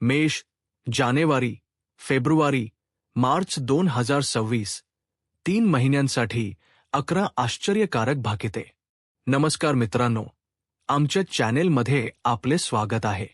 मेष जानेवारी February March दोन हजार सव्वीस तीन महिन्यांसाठी अकरा आश्चर्यकारक भाकिते. नमस्कार मित्रांनो आमच्या चॅनेलमध्ये आपले स्वागत आहे.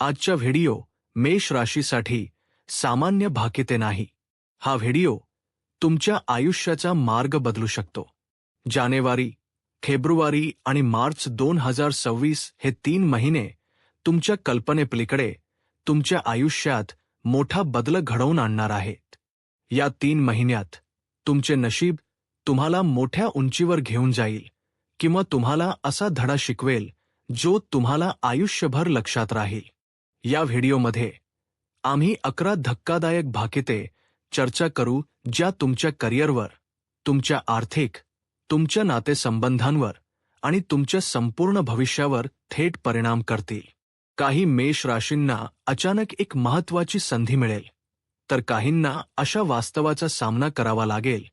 आजच्या व्हिडिओ मेष राशीसाठी सामान्य भाकिते नाही. हा व्हिडिओ तुमच्या आयुष्याचा मार्ग बदलू शकतो. जानेवारी फेब्रुवारी आणि मार्च दोन हजार सव्वीस हे तीन महिने तुमच्या कल्पनेपलीकडे तुमच्या आयुष्यात मोठा बदल घडवून आणणार आहेत. या तीन महिन्यात तुमचे नशीब तुम्हाला मोठ्या उंचीवर घेऊन जाईल किंवा तुम्हाला असा धडा शिकवेल जो तुम्हाला आयुष्यभर लक्षात राहील. या व्हिडिओमध्ये आम्ही अकरा धक्कादायक भाकिते चर्चा करू ज्या तुमच्या करिअरवर तुमच्या आर्थिक तुमच्या नातेसंबंधांवर आणि तुमच्या संपूर्ण भविष्यावर थेट परिणाम करतील. काही मेष राशींना अचानक एक महत्वाची संधी मिळेल. तर काहींना अशा वास्तवाचा सामना करावा लागेल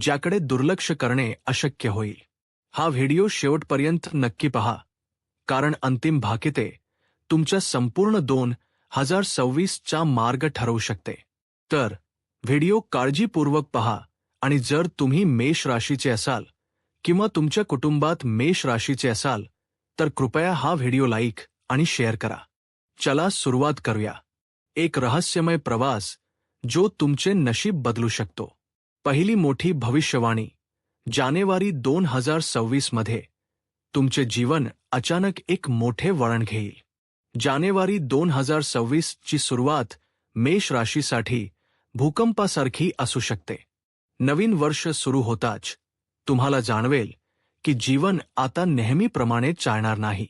ज्याकडे दुर्लक्ष करणे अशक्य होईल. हा व्हिडिओ शेवटपर्यंत नक्की पहा. कारण अंतिम भाकिते तुमच्या संपूर्ण दोन हजार सव्वीसचा मार्ग ठरवू शकते. तर व्हिडिओ काळजीपूर्वक पहा आणि जर तुम्ही मेष राशीचे असाल किंवा तुमच्या कुटुंबात मेष राशीचे असाल तर कृपया हा व्हिडिओ लाईक आणि शेअर करा. चला सुरुवात करूया. एक रहस्यमय प्रवास, जो तुमचे नशीब बदलू शकतो. पहिली मोठी भविष्यवाणी, जानेवारी दोन हज़ार सव्वीस मध्ये. तुमचे जीवन अचानक एक मोठे वळण घेईल. जानेवारी दोन हज़ार सव्वीस ची सुरुवात मेष राशीसाठी भूकंपासारखी असू शकते. नवीन वर्ष सुरू होताच. तुम्हाला जाणवेल की जीवन आता नेहमीप्रमाणे चालणार नाही.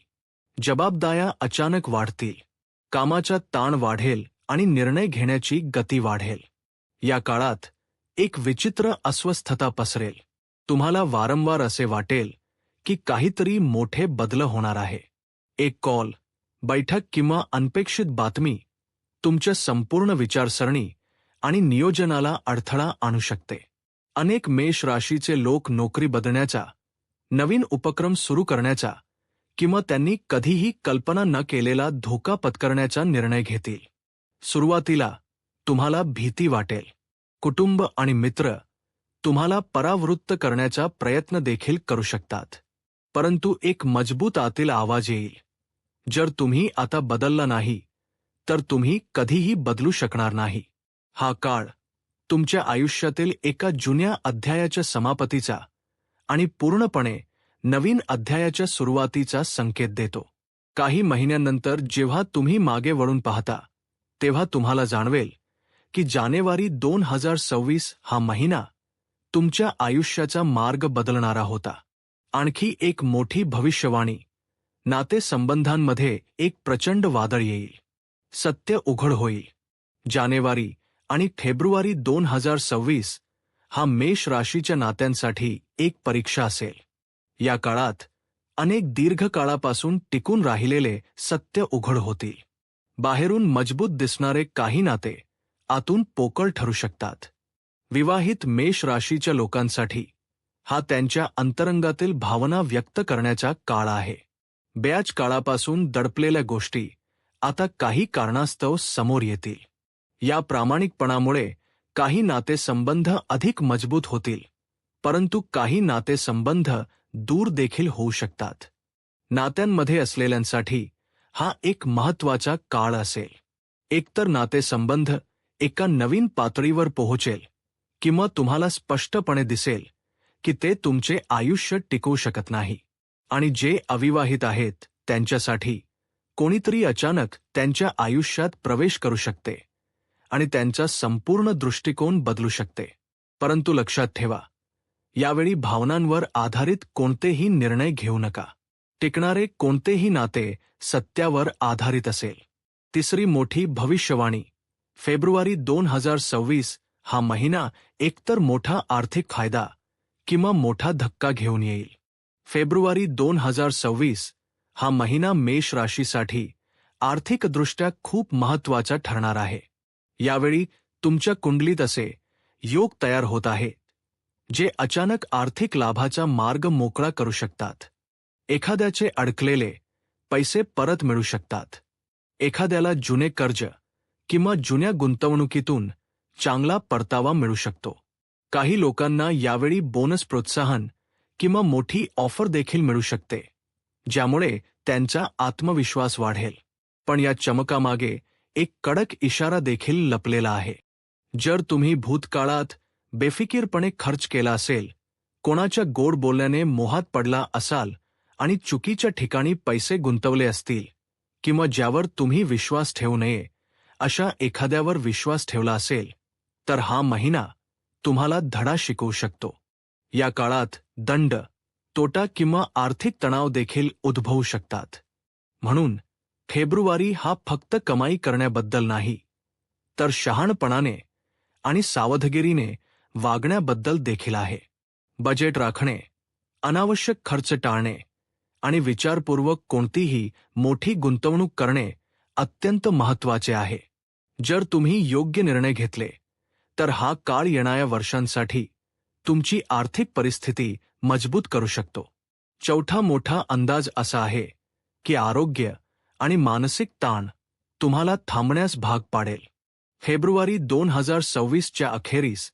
जबाबदाया अचानक वाढतील. कामाचा ताण वाढेल आणि निर्णय घेण्याची गती वाढेल. या काळात एक विचित्र अस्वस्थता पसरेल. तुम्हाला वारंवार असे वाटेल की काहीतरी मोठे बदल होणार आहे. एक कॉल बैठक किंवा अनपेक्षित बातमी तुमच्या संपूर्ण विचारसरणी आणि नियोजनाला अडथळा आणू शकते. अनेक मेष राशीचे लोक नोकरी बदलण्याचा नवीन उपक्रम सुरू करण्याचा किंवा त्यांनी कधीही कल्पना न केलेला धोका पत्करण्याचा निर्णय घेतील. सुरुवातीला तुम्हाला भीती वाटेल. कुटुंब आणि मित्र तुम्हाला परावृत्त करण्याचा प्रयत्न देखील करू शकतात. परंतु एक मजबूत आतील आवाज येईल. जर तुम्ही आता बदलला नाही तर तुम्ही कधीही बदलू शकणार नाही. हा काळ तुमच्या आयुष्यातील एका जुन्या अध्यायाच्या समापतीचा आणि पूर्णपणे नवीन अध्यायाच्या सुरुवातीचा संकेत देतो. काही महिन्यांनंतर जेव्हा तुम्ही मागे वळून पाहता तेव्हा तुम्हाला जाणवेल की जानेवारी दोन हजार सव्वीस हा महिना तुमच्या आयुष्याचा मार्ग बदलणारा होता. आणखी एक मोठी भविष्यवाणी नातेसंबंधांमध्ये एक प्रचंड वादळ येईल. सत्य उघड होईल. जानेवारी आणि फेब्रुवारी दोन हजार सव्वीस हा मेष राशीच्या नात्यांसाठी एक परीक्षा असेल. या काळात अनेक दीर्घ काळापासून टिकून राहिलेले सत्य उघड होतील. बाहेरून मजबूत दिसणारे काही नाते आतून पोकळ ठरू शकतात. विवाहित मेष राशीच्या लोकांसाठी हा त्यांच्या अंतरंगातील भावना व्यक्त करण्याचा काळ आहे. ब्याज काळापासून दडपलेल्या गोष्टी आता काही कारणास्तव समोर येतील. या प्रामाणिकपणामुळे काही नातेसंबंध अधिक मजबूत होतील. परंतु काही नातेसंबंध दूर देखील होऊ शकतात. नात्यांमध्ये असलेल्यांसाठी हा एक महत्त्वाचा काळ असेल. एकतर नातेसंबंध एका नवीन पातळीवर पोहोचेल किंवा तुम्हाला स्पष्टपणे दिसेल की ते तुमचे आयुष्य टिकवू शकत नाही आणि जे अविवाहित आहेत त्यांच्यासाठी कोणीतरी अचानक त्यांच्या आयुष्यात प्रवेश करू शकते आणि त्यांचा संपूर्ण दृष्टिकोन बदलू शकते. परंतु लक्षात ठेवा यावेळी भावनांवर आधारित कोणतेही निर्णय घेऊ नका. टिकणारे कोणतेही नाते सत्यावर आधारित असेल. तिसरी मोठी भविष्यवाणी. फेब्रुवारी दोन हजार सव्वीस हा महिना एकतर मोठा आर्थिक फायदा किंवा मोठा धक्का घेऊन येईल. फेब्रुवारी दोन हजार सव्वीस हा महिना मेष राशीसाठी आर्थिकदृष्ट्या खूप महत्त्वाचा ठरणार आहे. यावेळी तुमच्या कुंडलीत असे योग तयार होत आहे. जे अचानक आर्थिक लाभाचा मार्ग मोकळा करू शकतात. एखाद्याचे अडकलेले पैसे परत मिळू शकतात. एखाद्याला जुने कर्ज किंवा जुन्या गुंतवणुकीतून चांगला परतावा मिळू शकतो. काही लोकांना यावेळी बोनस प्रोत्साहन किंवा मोठी ऑफर देखील मिळू शकते ज्यामुळे त्यांचा आत्मविश्वास वाढेल. पण या चमकामागे एक कडक इशारा देखील लपलेला आहे. जर तुम्ही भूतकाळात बेफिकीरपणे खर्च केला असेल कोणाच्या गोड बोलण्याने मोहात पडला असाल आणि चुकीच्या ठिकाणी पैसे गुंतवले असतील किंवा ज्यावर तुम्ही विश्वास ठेवू नये अशा एखाद्यावर विश्वास ठेवला असेल तर हा महिना तुम्हाला धडा शिकवू शकतो. या काळात दंड तोटा किंवा आर्थिक तणाव देखील उद्भवू शकतात. म्हणून फेब्रुवारी हा फक्त कमाई करण्याबद्दल नाही तर शहाणपणाने आणि सावधगिरीने वागण्याबद्दल देखील आहे. बजेट राखणे अनावश्यक खर्च टाळणे आणि विचारपूर्वक कोणतीही मोठी गुंतवणूक करणे अत्यंत महत्त्वाचे आहे. जर तुम्ही योग्य निर्णय घेतले तर हा काळ येणाऱ्या वर्षांसाठी तुमची आर्थिक परिस्थिती मजबूत करू शकतो. चौथा मोठा अंदाज असा आहे की आरोग्य आणि मानसिक ताण तुम्हाला थांबण्यास भाग पाडेल. फेब्रुवारी दोन हजार सव्वीसच्या अखेरीस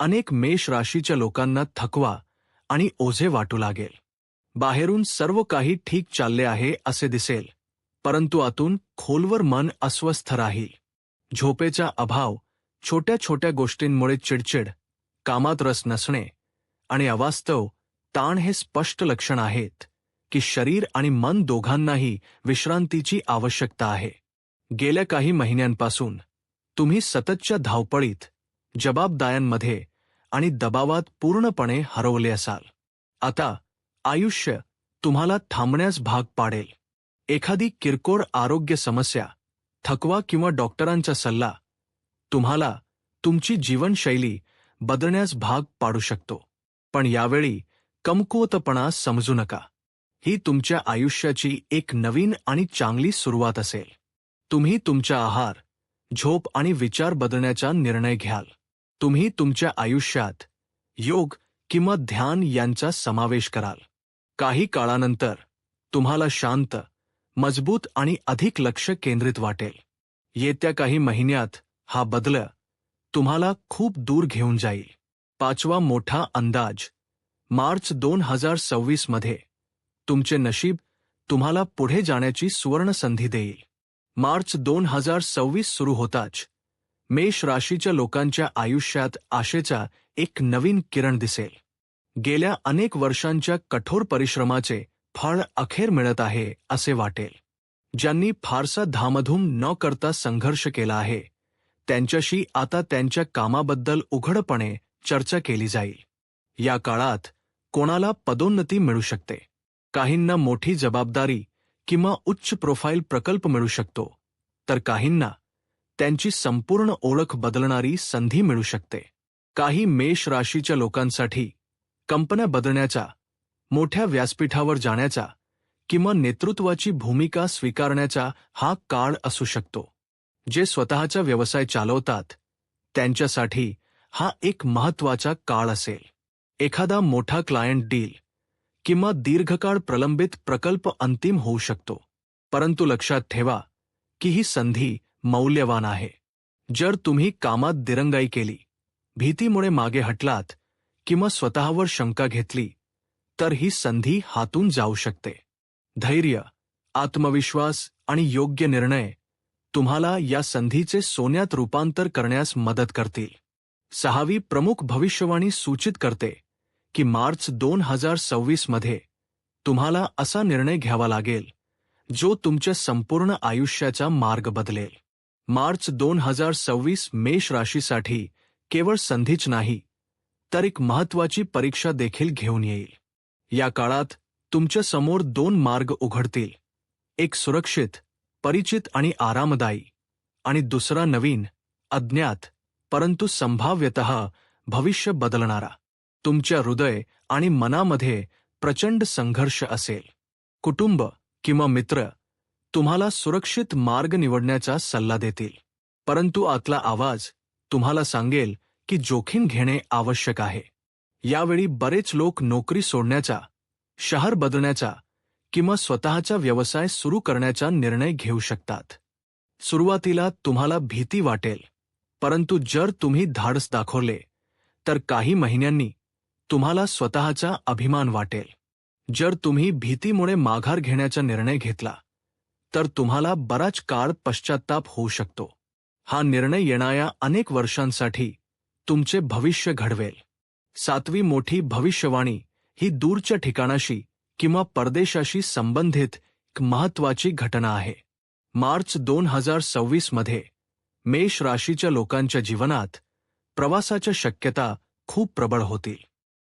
अनेक मेष राशीच्या लोकांना थकवा आणि ओझे वाटू लागेल. बाहेरून सर्व काही ठीक चालले आहे असे दिसेल परंतु आतून खोलवर मन अस्वस्थ राहील. झोपेचा अभाव छोट्या छोट्या गोष्टींमुळे चिडचिड कामात रस नसणे आणि अवास्तव ताण हे स्पष्ट लक्षण आहेत की शरीर आणि मन दोघांनाही विश्रांतीची आवश्यकता आहे. गेल्या काही महिन्यांपासून तुम्ही सततच्या धावपळीत जबाबदाऱ्यांमध्ये आणि दबावात पूर्णपणे हरवले असाल. आता आयुष्य तुम्हाला थांबण्यास भाग पाडेल. एखादी किरकोळ आरोग्य समस्या थकवा किंवा डॉक्टरांचा सल्ला तुम्हाला तुमची जीवनशैली बदलण्यास भाग पाडू शकतो. पण यावेळी कमकुवतपणा समजू नका. ही तुमच्या आयुष्याची एक नवीन आणि चांगली सुरुवात असेल. तुम्ही तुमचा आहार झोप आणि विचार बदलण्याचा निर्णय घ्याल. तुम्ही तुमच्या आयुष्यात योग किंवा ध्यान यांचा समावेश कराल. काही काळानंतर तुम्हाला शांत मजबूत आणि अधिक लक्ष केंद्रित वाटेल. येत्या काही महिन्यात हा बदल तुम्हाला खूप दूर घेऊन जाईल. पाचवा मोठा अंदाज मार्च दोन हजार सव्वीसमध्ये तुमचे नशीब तुम्हाला पुढे जाण्याची सुवर्ण संधी देईल. मार्च दोन हजार सव्वीस सुरू होताच मेष राशीच्या लोकांच्या आयुष्यात आशेचा एक नवीन किरण दिसेल. गेल्या अनेक वर्षांच्या कठोर परिश्रमाचे फळ अखेर मिळत आहे असे वाटेल. ज्यांनी फारसा धामधूम न करता संघर्ष केला आहे त्यांच्याशी आता त्यांच्या कामाबद्दल उघडपणे चर्चा केली जाईल. या काळात कोणाला पदोन्नती मिळू शकते? काहींना मोठी जबाबदारी किंवा उच्च प्रोफाईल प्रकल्प मिळू शकतो. तर काहींना त्यांची संपूर्ण ओळख बदलणारी संधी मिळू शकते. काही मेष राशीच्या लोकांसाठी कंपन्या बदलण्याचा मोठ्या व्यासपीठावर जाण्याचा किंवा नेतृत्वाची भूमिका स्वीकारण्याचा हा काळ असू शकतो. जे स्वतःचा व्यवसाय चालवतात त्यांच्यासाठी हा एक महत्त्वाचा काळ असेल. एखादा मोठा क्लायंट डील किंवा दीर्घकाळ प्रलंबित प्रकल्प अंतिम होऊ शकतो. परंतु लक्षात ठेवा की ही संधी मौल्यवान आहे. जर तुम्ही कामात दिरंगाई केली भीतीमुळे मागे हटलात किंवा स्वतःवर शंका घेतली तर ही संधी हातून जाऊ शकते. धैर्य आत्मविश्वास आणि योग्य निर्णय तुम्हाला या संधीचे सोन्यात रूपांतर करण्यास मदत करतील. सहावी प्रमुख भविष्यवाणी सूचित करते की मार्च दोन हजार सव्वीसमध्ये तुम्हाला असा निर्णय घ्यावा लागेल जो तुमच्या संपूर्ण आयुष्याचा मार्ग बदलेल. मार्च दोन हजार सव्वीस मेष राशीसाठी केवळ संधीच नाही तर एक महत्वाची परीक्षा देखील घेऊन येईल. या काळात तुमच्यासमोर दोन मार्ग उघडतील. एक सुरक्षित परिचित आणि आरामदायी आणि दुसरा नवीन अज्ञात परंतु संभाव्यत भविष्य बदलणारा. तुमच्या हृदय आणि मनामध्ये प्रचंड संघर्ष असेल. कुटुंब किंवा मित्र तुम्हाला सुरक्षित मार्ग निवडण्याचा सल्ला देतील. परंतु आतला आवाज तुम्हाला सांगेल की जोखीम घेणे आवश्यक आहे. यावेळी बरेच लोक नोकरी सोडण्याचा शहर बदलण्याचा किंवा स्वतःचा व्यवसाय सुरू करण्याचा निर्णय घेऊ शकतात. सुरुवातीला तुम्हाला भीती वाटेल परंतु जर तुम्ही धाडस दाखवले तर काही महिन्यांनी तुम्हाला स्वतःचा अभिमान वाटेल. जर तुम्ही भीतीमुळे माघार घेण्याचा निर्णय घेतला तर तुम्हाला बराच काळ पश्चाताप होऊ शकतो. हा निर्णय येणाऱ्या अनेक वर्षांसाठी तुमचे भविष्य घडवेल. सातवी मोठी भविष्यवाणी ही दूरच्या ठिकाणाशी किंवा परदेशाशी संबंधित एक महत्वाची घटना आहे. मार्च दोन हजार सव्वीसमध्ये मेष राशीच्या लोकांच्या जीवनात प्रवासाच्या शक्यता खूप प्रबळ होतील.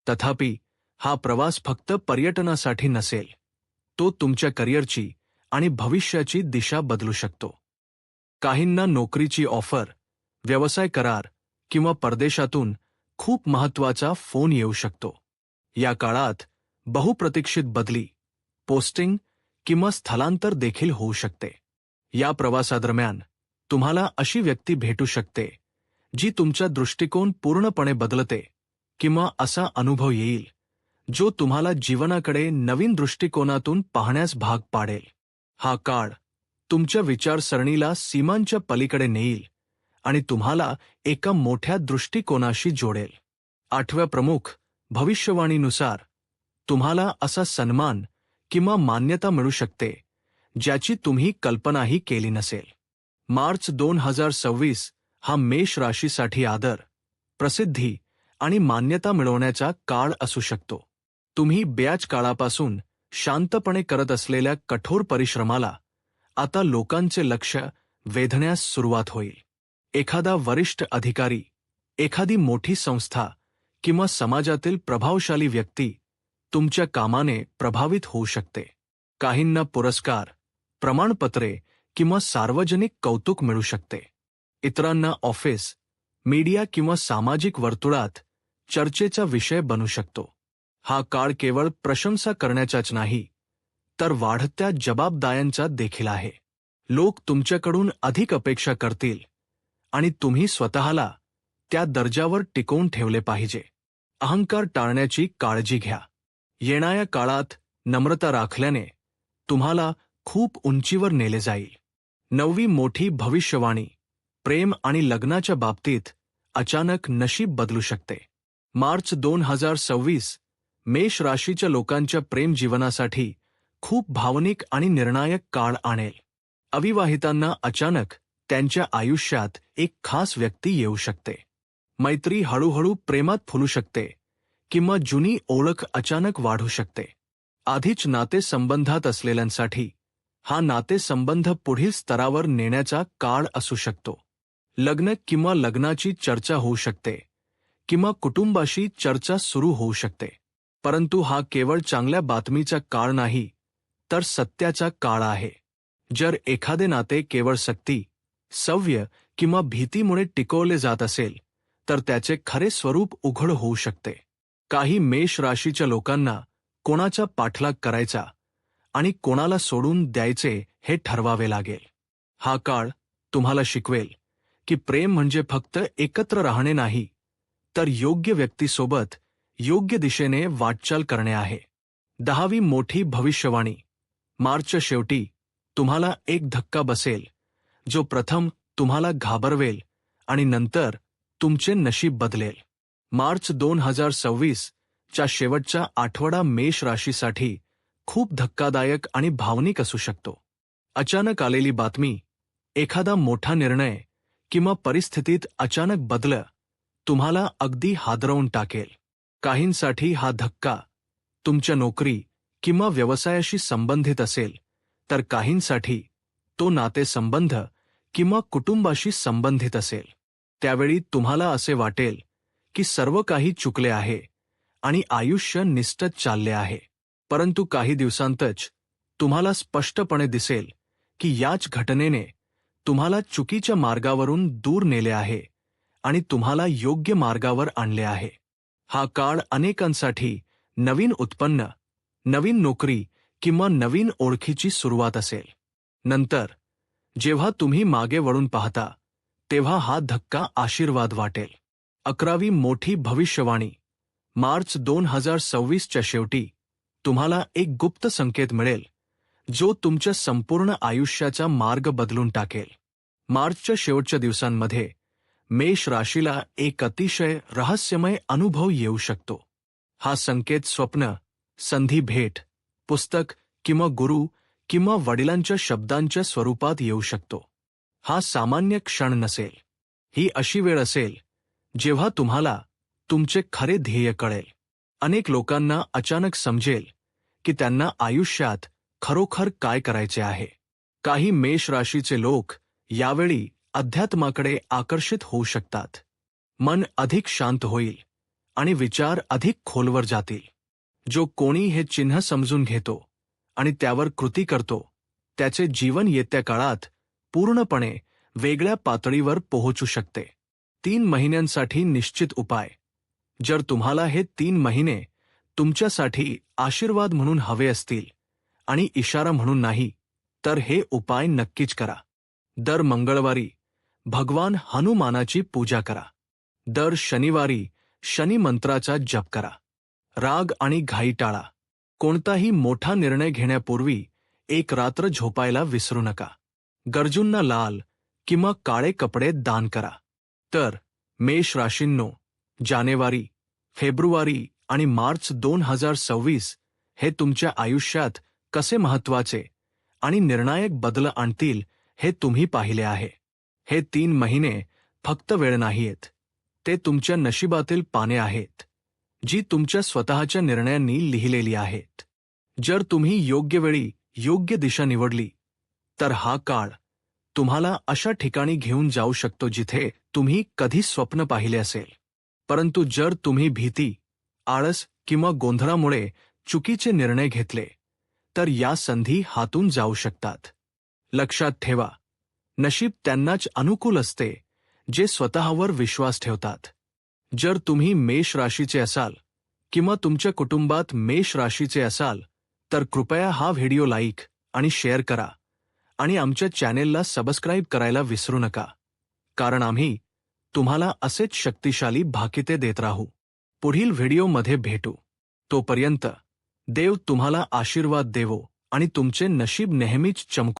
तथापि हा प्रवास फक्त पर्यटनासाठी नसेल. तो तुमच्या करिअरची आणि भविष्याची दिशा बदलू शकतो. काहींना नोकरीची ऑफर व्यवसाय करार किंवा परदेशातून खूप महत्त्वाचा फोन येऊ शकतो. या काळात बहुप्रतीक्षित बदली पोस्टिंग किंवा स्थलांतर देखील होऊ शकते. या प्रवासादरम्यान तुम्हाला अशी व्यक्ती भेटू शकते जी तुमचा दृष्टिकोन पूर्णपणे बदलते किंवा असा अनुभव येईल जो तुम्हाला जीवनाकडे नवीन दृष्टिकोनातून पाहण्यास भाग पाडेल. हा काळ तुमच्या विचारसरणीला सीमांच्या पलीकडे नेईल आणि तुम्हाला एका मोठ्या दृष्टिकोनाशी जोडेल. आठव्या प्रमुख भविष्यवाणीनुसार तुम्हाला असा सन्मान किंवा मान्यता मिळू शकते ज्याची तुम्ही कल्पनाही केली नसेल. मार्च दोन हजार सव्वीस हा मेष राशीसाठी आदर प्रसिद्धी आणि मान्यता मिळवण्याचा काळ असू शकतो. तुम्ही ब्याज काळापासून शांतपणे करत असलेल्या कठोर परिश्रमाला आता लोकांचे लक्ष वेधण्यास सुरुवात होईल. एखादा वरिष्ठ अधिकारी एखादी मोठी संस्था किंवा समाजातील प्रभावशाली व्यक्ती तुमच्या कामाने प्रभावित होऊ शकते. काहींना पुरस्कार प्रमाणपत्रे किंवा सार्वजनिक कौतुक मिळू शकते. इतरांना ऑफिस मीडिया किंवा सामाजिक वर्तुळात चर्चेचा विषय बनू शकतो. हा काळ केवळ प्रशंसा करण्याचाच नाही तर वाढत्या जबाबदाऱ्यांचा देखील आहे. लोक तुमच्याकडून अधिक अपेक्षा करतील आणि तुम्ही स्वतःला त्या दर्जावर टिकवून ठेवले पाहिजे. अहंकार टाळण्याची काळजी घ्या. येणाऱ्या काळात नम्रता राखल्याने तुम्हाला खूप उंचीवर नेले जाईल. नववी मोठी भविष्यवाणी प्रेम आणि लग्नाच्या बाबतीत अचानक नशीब बदलू शकते. मार्च दोन हजार सव्वीस मेष राशीच्या लोकांच्या प्रेम जीवनासाठी खूप भावनिक आणि निर्णायक काळ आणेल. अविवाहितांना अचानक त्यांच्या आयुष्यात एक खास व्यक्ती येऊ शकते. मैत्री हळूहळू प्रेमात फुलू शकते किंवा जुनी ओळख अचानक वाढू शकते. आधीच नातेसंबंधात असलेल्यांसाठी हा नातेसंबंध पुढील स्तरावर नेण्याचा काळ असू शकतो. लग्न किंवा लग्नाची चर्चा होऊ शकते किंवा कुटुंबाशी चर्चा सुरू होऊ शकते. परंतु हा केवळ चांगल्या बातमीचा काळ नाही तर सत्याचा काळ आहे. जर एखादे नाते केवळ सक्ती सव्य किंवा भीतीमुळे टिकवले जात असेल तर त्याचे खरे स्वरूप उघड होऊ शकते. काही मेष राशीच्या लोकांना कोणाचा पाठलाग करायचा आणि कोणाला सोडून द्यायचे हे ठरवावे लागेल. हा काळ तुम्हाला शिकवेल की प्रेम म्हणजे फक्त एकत्र राहणे नाही तर योग्य व्यक्तीसोबत योग्य दिशेने वाटचाल करणे आहे. दहावी मोठी भविष्यवाणी. मार्चच्या शेवटी तुम्हाला एक धक्का बसेल. जो प्रथम तुम्हाला घाबरवेल आणि नंतर तुमचे नशीब बदलेल. मार्च दोन हजार सव्वीस च्या शेवटचा आठवडा मेष राशीसाठी खूप धक्कादायक आणि भावनिक असू शकतो. अचानक आलेली बातमी एखादा मोठा निर्णय किंवा परिस्थितीत अचानक बदल तुम्हाला अगदी हादरवून टाकेल. काहींसाठी हा धक्का तुमच्या नोकरी किंवा व्यवसायाशी संबंधित असेल तर काहींसाठी तो नातेसंबंध किंवा कुटुंबाशी संबंधित असेल. त्यावेळी तुम्हाला असे वाटेल की सर्व काही चुकले आहे आणि आयुष्य निष्ठत चालले आहे. परंतु काही दिवसांतच तुम्हाला स्पष्टपणे दिसेल की याच घटनेने तुम्हाला चुकीच्या मार्गावरून दूर नेले आहे आणि तुम्हाला योग्य मार्गावर आणले आहे. हा काळ अनेकांसाठी नवीन उत्पन्न नवीन नोकरी किंवा नवीन ओळखीची सुरुवात असेल. नंतर जेव्हा तुम्ही मागे वळून पाहता तेव्हा हा धक्का आशीर्वाद वाटेल. अकरावी मोठी भविष्यवाणी मार्च दोन हजार सव्वीसच्या शेवटी तुम्हाला एक गुप्त संकेत मिळेल जो तुमच्या संपूर्ण आयुष्याचा मार्ग बदलून टाकेल. मार्चच्या शेवटच्या दिवसांमध्ये मेष राशीला एक अतिशय रहस्यमय अनुभव येऊ शकतो. हा संकेत स्वप्न संधी भेट पुस्तक किंवा गुरु किंवा वडिलांच्या शब्दांच्या स्वरूपात येऊ शकतो. हा सामान्य क्षण नसेल. ही अशी वेळ असेल जेव्हा तुम्हाला तुमचे खरे ध्येय कळेल. अनेक लोकांना अचानक समजेल की त्यांना आयुष्यात खरोखर काय करायचे आहे. काही मेष राशीचे लोक यावेळी अध्यात्माकडे आकर्षित होऊ शकतात. मन अधिक शांत होईल आणि विचार अधिक खोलवर जातील. जो कोणी हे चिन्ह समजून घेतो आणि त्यावर कृती करतो त्याचे जीवन येत्या काळात पूर्णपणे वेगळ्या पातळीवर पोहोचू शकते. तीन महिन्यांसाठी निश्चित उपाय. जर तुम्हाला हे तीन महिने तुमच्यासाठी आशीर्वाद म्हणून हवे असतील आणि इशारा म्हणून नाही तर हे उपाय नक्कीच करा. दर मंगळवारी भगवान हनुमानाची पूजा करा. दर शनिवारी शनी मंत्राचा जप करा. राग आणि घाई टाळा. कोणताही मोठा निर्णय घेण्यापूर्वी एक रात्र झोपायला विसरू नका. गरजूंना लाल किंवा काळे कपडे दान करा. तर मेष राशींनो जानेवारी फेब्रुवारी आणि मार्च दोन हजार सव्वीस हे तुमच्या आयुष्यात कसे महत्त्वाचे आणि निर्णायक बदल आणतील हे तुम्ही पाहिले आहे. हे तीन महिने फक्त वेळ नाहीयेत. ते तुमच्या नशिबातील पाने आहेत जी तुमच्या स्वतःच्या निर्णयांनी लिहिलेली आहेत. जर तुम्ही योग्य वेळी योग्य दिशा निवडली तर हा काळ तुम्हाला अशा ठिकाणी घेऊन जाऊ शकतो जिथे तुम्ही कधी स्वप्न पाहिले असेल. परंतु जर तुम्ही भीती आळस किंवा गोंधळामुळे चुकीचे निर्णय घेतले तर या संधी हातून जाऊ शकतात. लक्षात ठेवा नशीब त्यांनाच अनुकूल असते जे स्वतःवर विश्वास ठेवतात. जर तुम्ही मेष राशीचे असाल किंवा तुमच्या कुटुंबात मेष राशीचे असाल तर कृपया हा व्हिडिओ लाईक आणि शेअर करा. आणि आमच्या चॅनेलला सबस्क्राईब करायला विसरू नका. कारण आम्ही तुम्हाला असेच शक्तिशाली भाकिते देत राहू. पुढील व्हिडिओमध्ये भेटू. तोपर्यंत देव तुम्हाला आशीर्वाद देवो आणि तुमचे नशीब नेहमीच चमकू